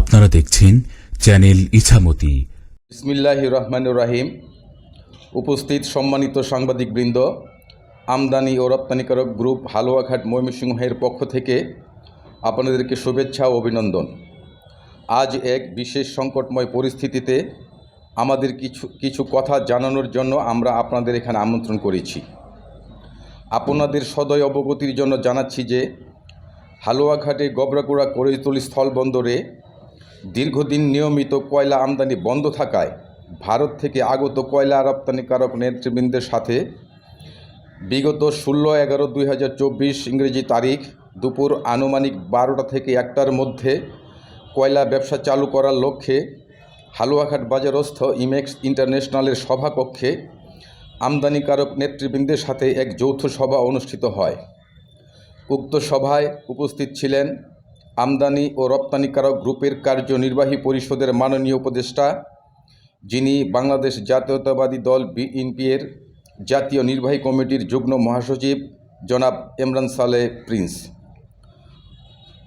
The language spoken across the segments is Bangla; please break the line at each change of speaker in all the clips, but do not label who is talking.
আপনারা দেখছেন চ্যানেল ইছামতি।
বিসমিল্লাহ রহমানুর রাহিম। উপস্থিত সম্মানিত সাংবাদিকবৃন্দ, আমদানি ও রপ্তানিকারক গ্রুপ হালুয়াঘাট ময়মনসিংহের পক্ষ থেকে আপনাদেরকে শুভেচ্ছা ও অভিনন্দন। আজ এক বিশেষ সংকটময় পরিস্থিতিতে আমাদের কিছু কিছু কথা জানানোর জন্য আমরা আপনাদের এখানে আমন্ত্রণ করেছি। আপনাদের সদয় অবগতির জন্য জানাচ্ছি যে, হালুয়াঘাটে গবরাকুড়া করিতলি স্থলবন্দরে দীর্ঘদিন নিয়মিত কয়লা আমদানি বন্ধ থাকায় ভারত থেকে আগত কয়লা রপ্তানিকারক নেতৃবৃন্দের সাথে বিগত ষোলো এগারো দুই হাজার চব্বিশ ইংরেজি তারিখ দুপুর আনুমানিক বারোটা থেকে একটার মধ্যে কয়লা ব্যবসা চালু করার লক্ষ্যে হালুয়াঘাট বাজারস্থ ইমেক্স ইন্টারন্যাশনালের সভাকক্ষে আমদানিকারক নেতৃবৃন্দের সাথে এক যৌথ সভা অনুষ্ঠিত হয়। উক্ত সভায় উপস্থিত ছিলেন আমদানি ও রপ্তানিকারক গ্রুপের কার্যনির্বাহী পরিষদের মাননীয় উপদেষ্টা, যিনি বাংলাদেশ জাতীয়তাবাদী দল বিএনপির জাতীয় নির্বাহী কমিটির যুগ্ম মহাসচিব, জনাব ইমরান সালে প্রিন্স।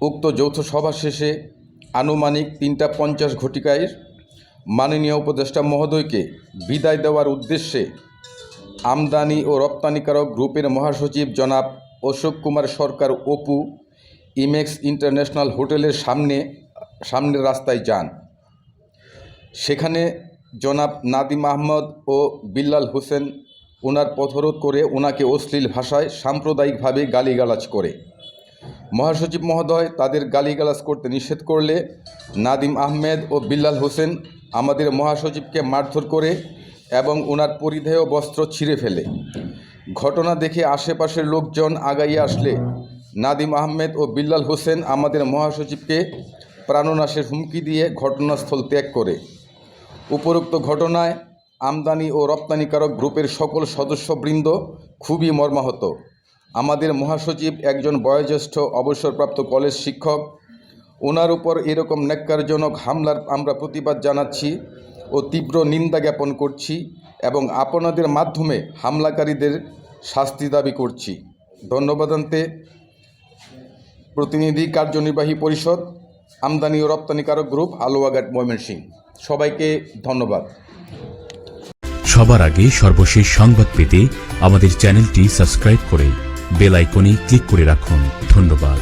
উক্ত যৌথ সভা শেষে আনুমানিক তিনটা পঞ্চাশ ঘটিকায় মাননীয় উপদেষ্টা মহোদয়কে বিদায় দেওয়ার উদ্দেশ্যে আমদানি ও রপ্তানিকারক গ্রুপের মহাসচিব জনাব অশোক কুমার সরকার, অপু ইমেক্স ইন্টারন্যাশনাল হোটেলের সামনে, সামনের রাস্তায় যান। সেখানে জনাব নাদিম আহমদ ও বিল্লাল হোসেন ওনার পথরোধ করে ওনাকে অশ্লীল ভাষায় সাম্প্রদায়িকভাবে গালিগালাজ করে। মহাসচিব মহোদয় তাদের গালিগালাজ করতে নিষেধ করলে নাদিম আহমেদ ও বিল্লাল হোসেন আমাদের মহাসচিবকে মারধর করে এবং ওনার পরিধেয় বস্ত্র ছিঁড়ে ফেলে। ঘটনা দেখে আশেপাশের লোকজন আগাইয়ে আসলে। নাদিম আহমেদ ও বিল্লাল হোসেন আমাদের মহাসচিবকে প্রাণনাশের হুমকি দিয়ে ঘটনাস্থল ত্যাগ করে। উপরোক্ত ঘটনায় আমদানি ও রপ্তানিকারক গ্রুপের সকল সদস্যবৃন্দ খুবই মর্মাহত। আমাদের মহাসচিব একজন বয়োজ্যেষ্ঠ অবসরপ্রাপ্ত কলেজ শিক্ষক। ওনার উপর এরকম ন্যাক্কারজনক হামলার আমরা প্রতিবাদ জানাচ্ছি ও তীব্র নিন্দা জ্ঞাপন করছি এবং আপনাদের মাধ্যমে হামলাকারীদের শাস্তি দাবি করছি। ধন্যবাদান্তে প্রতিনিধি কার্যনির্বাহী পরিষদ, আমদানি ও রপ্তানিকারক গ্রুপ আলোয়াঘাট ময়মনসিংহ সবাইকে ধন্যবাদ।
সবার আগে সর্বশেষ সংবাদ পেতে আমাদের চ্যানেলটি সাবস্ক্রাইব করে বেল আইকনে ক্লিক করে রাখুন। ধন্যবাদ।